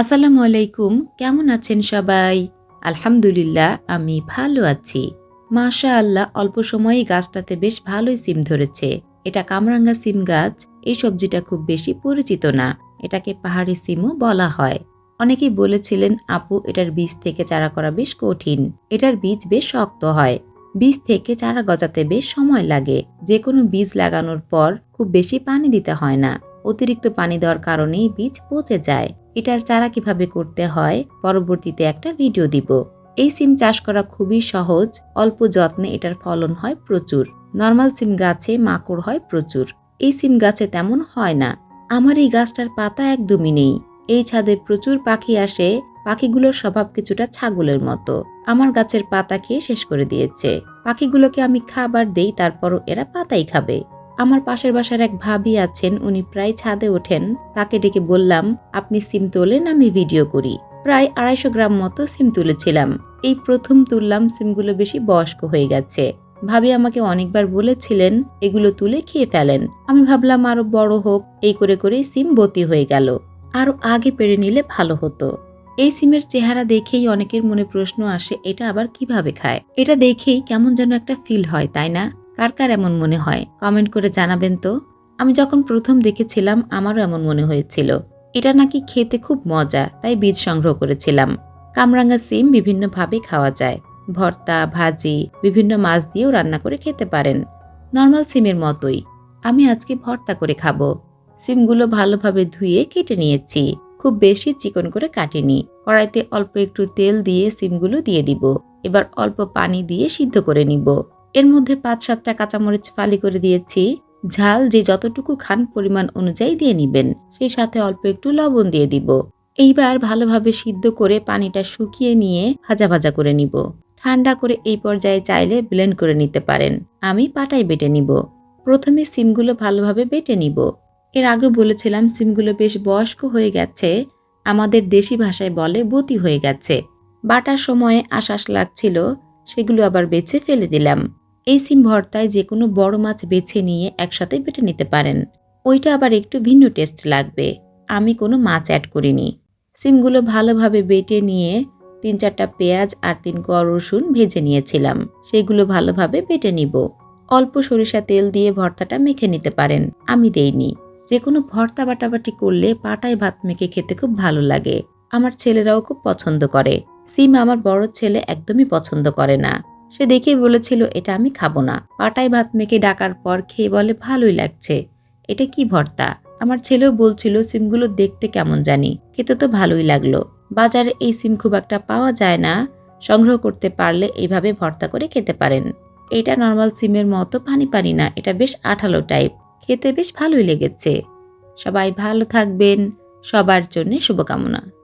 আসসালামু আলাইকুম, কেমন আছেন সবাই? আলহামদুলিল্লাহ, আমি ভালো আছি। মাশা আল্লাহ অল্প সময়েই গাছটাতে বেশ ভালোই সিম ধরেছে। এটা কামরাঙ্গা সিম গাছ, এই সবজিটা খুব বেশি পরিচিত না। এটাকে পাহাড়ি সিমও বলা হয়। অনেকেই বলেছিলেন, আপু, এটার বীজ থেকে চারা করা বেশ কঠিন। এটার বীজ বেশ শক্ত হয়। বীজ থেকে চারা গজাতে বেশ সময় লাগে। যে কোনো বীজ লাগানোর পর খুব বেশি পানি দিতে হয় না। অতিরিক্ত পানি দেওয়ার কারণেই বীজ পচে যায়। এটার চারা কীভাবে করতে হয়, পরবর্তীতে একটা ভিডিও দিব। এই সিম চাষ করা খুবই সহজ, অল্প যত্নে এটার ফলন হয় প্রচুর। নর্মাল সিম গাছে মাকড় হয় প্রচুর। এই সিম গাছে তেমন হয় না। আমার এই গাছটার পাতা একদমই নেই। এই ছাদে প্রচুর পাখি আসে, পাখিগুলোর স্বভাব কিছুটা ছাগলের মতো। আমার গাছের পাতা খেয়ে শেষ করে দিয়েছে। পাখিগুলোকে আমি খাবার দেই, তারপরও এরা পাতাই খাবে। আমার পাশের বাসার এক ভাবি আছেন, উনি প্রায় ছাদে ওঠেন। তাকে ডেকে বললাম, আপনি সিম তোলেন, আমি ভিডিও করি। প্রায় আড়াইশো গ্রাম মতো সিম তুলেছিলাম। এই প্রথম তুললাম, সিমগুলো বেশি বয়স্ক হয়ে গেছে। ভাবি আমাকে অনেকবার বলেছিলেন, এগুলো তুলে খেয়ে ফেলেন। আমি ভাবলাম, আরও বড় হোক। এই করে করেই সিম বতি হয়ে গেল। আরও আগে পেরে নিলে ভালো হতো। এই সিমের চেহারা দেখেই অনেকের মনে প্রশ্ন আসে, এটা আবার কীভাবে খায়? এটা দেখেই কেমন যেন একটা ফিল হয়, তাই না? কার কার এমন মনে হয়? কমেন্ট করে জানাবেন তো। আমি যখন প্রথম দেখেছিলাম, আমারও এমন মনে হয়েছিল। এটা নাকি খেতে খুব মজা, তাই বীজ সংগ্রহ করেছিলাম। কামরাঙ্গা সিম বিভিন্নভাবে খাওয়া যায়। ভর্তা, ভাজি, বিভিন্ন মাছ দিয়েও রান্না করে খেতে পারেন। নর্মাল সিমের মতোই। আমি আজকে ভর্তা করে খাব। সিমগুলো ভালোভাবে ধুয়ে কেটে নিয়েছি। খুব বেশি চিকন করে কাটিনি। কড়াইতে অল্প একটু তেল দিয়ে সিমগুলো দিয়ে দিব। এবার অল্প পানি দিয়ে সিদ্ধ করে নিব। এর মধ্যে পাঁচ সাতটা কাঁচামরিচ ফালি করে দিয়েছি। ঝাল যে যতটুকু খান পরিমাণ অনুযায়ী দিয়ে নিবেন, সেই সাথে অল্প একটু লবণ দিয়ে দিব। এইবার ভালোভাবে সিদ্ধ করে পানিটা শুকিয়ে নিয়ে ভাজা ভাজা করে নিব। ঠান্ডা করে এই পর্যায়ে চাইলে ব্লেন্ড করে নিতে পারেন। আমি পাটায় বেটে নিব। প্রথমে সিমগুলো ভালোভাবে বেটে নিব। এর আগে বলেছিলাম সিমগুলো বেশ বয়স্ক হয়ে গেছে, আমাদের দেশি ভাষায় বলে বতি হয়ে গেছে। বাটার সময়ে আশ্বাস লাগছিল, সেগুলো আবার বেছে ফেলে দিলাম। এই সিম ভর্তায় যে কোনো বড় মাছ বেছে নিয়ে একসাথে বেটে নিতে পারেন। ওইটা আবার একটু ভিন্ন টেস্ট লাগবে। আমি কোনো মাছ অ্যাড করিনি। সিমগুলো ভালোভাবে বেটে নিয়ে তিন চারটা পেঁয়াজ আর তিন ক রসুন ভেজে নিয়েছিলাম। সেগুলো ভালোভাবে বেটে নিব। অল্প সরিষা তেল দিয়ে ভর্তাটা মেখে নিতে পারেন। আমি দেইনি। যে কোনো ভর্তা বাটাবাটি করলে পাটায় ভাত মেখে খেতে খুব ভালো লাগে। আমার ছেলেরাও খুব পছন্দ করে। সিম আমার বড় ছেলে একদমই পছন্দ করে না। সে দেখেই বলেছিল, এটা আমি খাব না। পাটায় ভাত মেখে ডাকার পর খেয়ে বলে, ভালোই লাগছে। এটা কি ভর্তা? আমার ছেলেও বলছিল, সিমগুলো দেখতে কেমন জানি? খেতে তো ভালোই লাগল। বাজারে এই সিম খুব একটা পাওয়া যায় না। সংগ্রহ করতে পারলে এইভাবে ভর্তা করে খেতে পারেন। এটা নর্মাল সিমের মতো পানি পানি না, এটা বেশ আঠালো টাইপ। খেতে বেশ ভালোই লেগেছে। সবাই ভালো থাকবেন। সবার জন্য শুভকামনা।